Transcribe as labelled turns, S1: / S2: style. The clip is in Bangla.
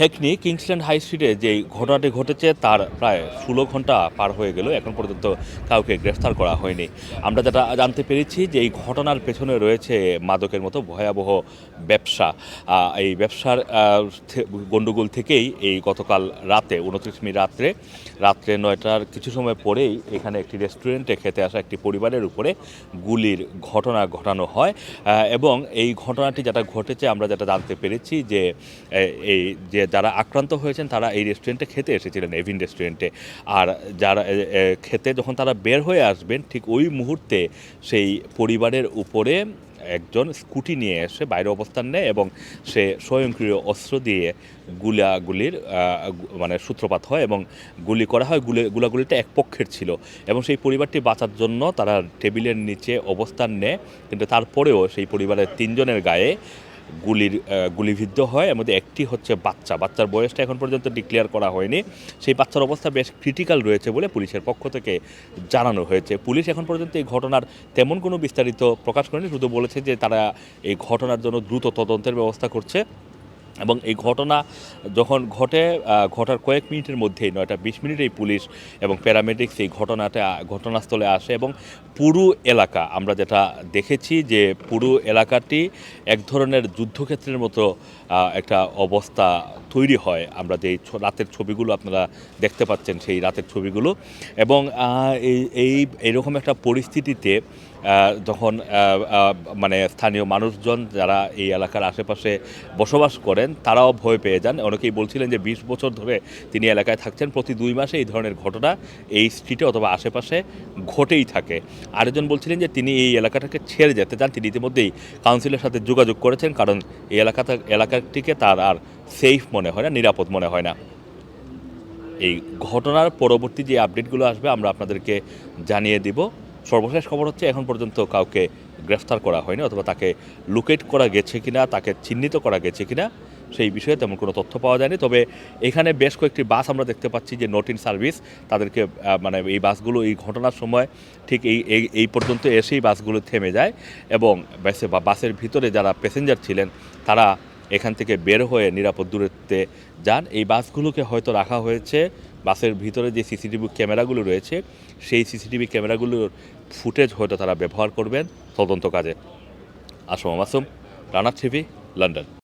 S1: হেকনি কিংসল্যান্ড হাই স্ট্রিটে যেই ঘটনাটি ঘটেছে, তার প্রায় ষোলো ঘণ্টা পার হয়ে গেল। এখন পর্যন্ত কাউকে গ্রেফতার করা হয়নি। আমরা যেটা জানতে পেরেছি যে এই ঘটনার পেছনে রয়েছে মাদকের মতো ভয়াবহ ব্যবসা। এই ব্যবসার গন্ডগোল থেকেই এই গতকাল রাতে উনত্রিশ মিনিট রাত্রে রাত্রে নয়টার কিছু সময় পরেই এখানে একটি রেস্টুরেন্টে খেতে আসা একটি পরিবারের উপরে গুলির ঘটনা ঘটানো হয়। এবং এই ঘটনাটি যেটা ঘটেছে, আমরা যেটা জানতে পেরেছি যে এই যে যারা আক্রান্ত হয়েছেন, তারা এই রেস্টুরেন্টে খেতে এসেছিলেন এভিন রেস্টুরেন্টে আর যারা খেতে যখন তারা বের হয়ে আসবেন, ঠিক ওই মুহূর্তে সেই পরিবারের উপরে একজন স্কুটি নিয়ে এসে বাইরে অবস্থান নেয় এবং সে স্বয়ংক্রিয় অস্ত্র দিয়ে গুলাগুলির মানে সূত্রপাত হয় এবং গুলি করা হয়। গুলি, গুলাগুলিটা এক পক্ষের ছিল এবং সেই পরিবারটি বাঁচার জন্য তারা টেবিলের নিচে অবস্থান নেয়। কিন্তু তারপরেও সেই পরিবারের তিনজনের গায়ে গুলির গুলিবিদ্ধ হয়। এর মধ্যে একটি হচ্ছে বাচ্চা। বাচ্চার বয়সটা এখন পর্যন্ত ডিক্লেয়ার করা হয়নি। সেই বাচ্চার অবস্থা বেশ ক্রিটিক্যাল রয়েছে বলে পুলিশের পক্ষ থেকে জানানো হয়েছে। পুলিশ এখন পর্যন্ত এই ঘটনার তেমন কোনো বিস্তারিত প্রকাশ করেনি। শুধু বলেছে যে তারা এই ঘটনার জন্য দ্রুত তদন্তের ব্যবস্থা করছে। এবং এই ঘটনা যখন ঘটে ঘটার কয়েক মিনিটের মধ্যেই, নয়টা বিশ মিনিটেই পুলিশ এবং প্যারামেডিক্স এই ঘটনাটা, ঘটনাস্থলে আসে এবং পুরো এলাকা, আমরা যেটা দেখেছি যে পুরো এলাকাটি এক ধরনের যুদ্ধক্ষেত্রের মতো একটা অবস্থা তৈরি হয়। আমরা যে রাতের ছবিগুলো আপনারা দেখতে পাচ্ছেন, সেই রাতের ছবিগুলো। এবং এই এই একটা পরিস্থিতিতে আহ, মানে স্থানীয় মানুষজন যারা এই এলাকার আশেপাশে বসবাস করেন তারাও ভয় পেয়ে যান। অনেকেই বলছিলেন যে বিশ বছর ধরে তিনি এলাকায় থাকছেন। প্রতি দুই মাসে এই ধরনের ঘটনা এই স্ট্রিটে অথবা আশেপাশে ঘটেই থাকে। আরেকজন বলছিলেন যে তিনি এই এলাকাটাকে ছেড়ে যেতে চান। তিনি ইতিমধ্যেই কাউন্সিলের সাথে যোগাযোগ করেছেন কারণ এই এলাকাটা এলাকাটিকে তার আর সেফ মনে হয় না নিরাপদ মনে হয় না। এই ঘটনার পরবর্তী যে আপডেটগুলো আসবে আমরা আপনাদেরকে জানিয়ে দিব। সর্বশেষ খবর হচ্ছে এখন পর্যন্ত কাউকে গ্রেফতার করা হয়নি অথবা তাকে লোকেট করা গেছে কিনা, তাকে চিহ্নিত করা গেছে কিনা, সেই বিষয়ে তেমন কোনো তথ্য পাওয়া যায়নি। তবে এখানে বেশ কয়েকটি বাস আমরা দেখতে পাচ্ছি যে নট ইন সার্ভিস তাদেরকে মানে এই বাসগুলো এই ঘটনার সময় ঠিক এই এই পর্যন্ত এসেই বাসগুলো থেমে যায় এবং বাসে, বা বাসের ভিতরে যারা প্যাসেঞ্জার ছিলেন, তারা এখান থেকে বের হয়ে নিরাপদ দূরত্বে যান। এই বাসগুলোকে হয়তো রাখা হয়েছে বাসের ভিতরে যে সিসিটিভি ক্যামেরাগুলো রয়েছে, সেই সিসিটিভি ক্যামেরাগুলোর ফুটেজ হয়তো তারা ব্যবহার করবেন তদন্ত কাজে। Assam Masum Rana TV, London.